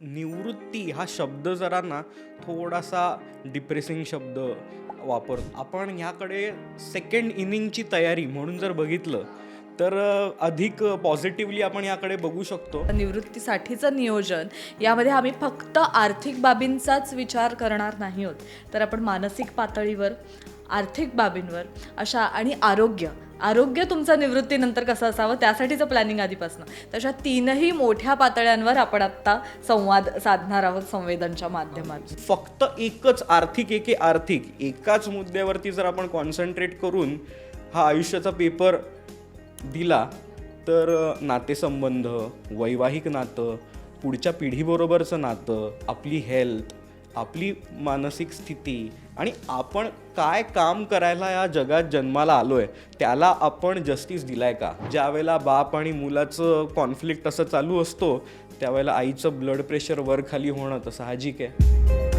निवृत्ती हा शब्द जरा ना थोडासा डिप्रेसिंग शब्द वापरतो आपण ह्याकडे सेकंड इनिंगची तयारी म्हणून जर बघितलं तर अधिक पॉझिटिव्हली आपण याकडे बघू शकतो. निवृत्तीसाठीचं नियोजन यामध्ये आम्ही फक्त आर्थिक बाबींचाच विचार करणार नाही आहोत. तर आपण मानसिक पातळीवर आर्थिक बाबींवर अशा आणि आरोग्य आरोग्य तुमचं निवृत्तीनंतर कसं असावं त्यासाठीचं प्लॅनिंग आधीपासून. तशा तीनही मोठ्या पातळ्यांवर आपण आत्ता संवाद साधणार आहोत संवेदनच्या माध्यमातून फक्त एकच आर्थिक एके आर्थिक? एकाच मुद्द्यावरती जर आपण कॉन्सन्ट्रेट करून हा आयुष्याचा पेपर दिला तर नातेसंबंध वैवाहिक नातं पुढच्या पिढीबरोबरचं नातं आपली हेल्थ आपली मानसिक स्थिती आणि आपण काय काम करायला या जगात जन्माला आलोय त्याला आपण जस्टिस दिलाय का? ज्यावेळेला बाप आणि मुलाचं कॉन्फ्लिक्ट असं चालू असतो त्यावेळेला आईचं ब्लड प्रेशर वर खाली होणं तर साहजिक आहे?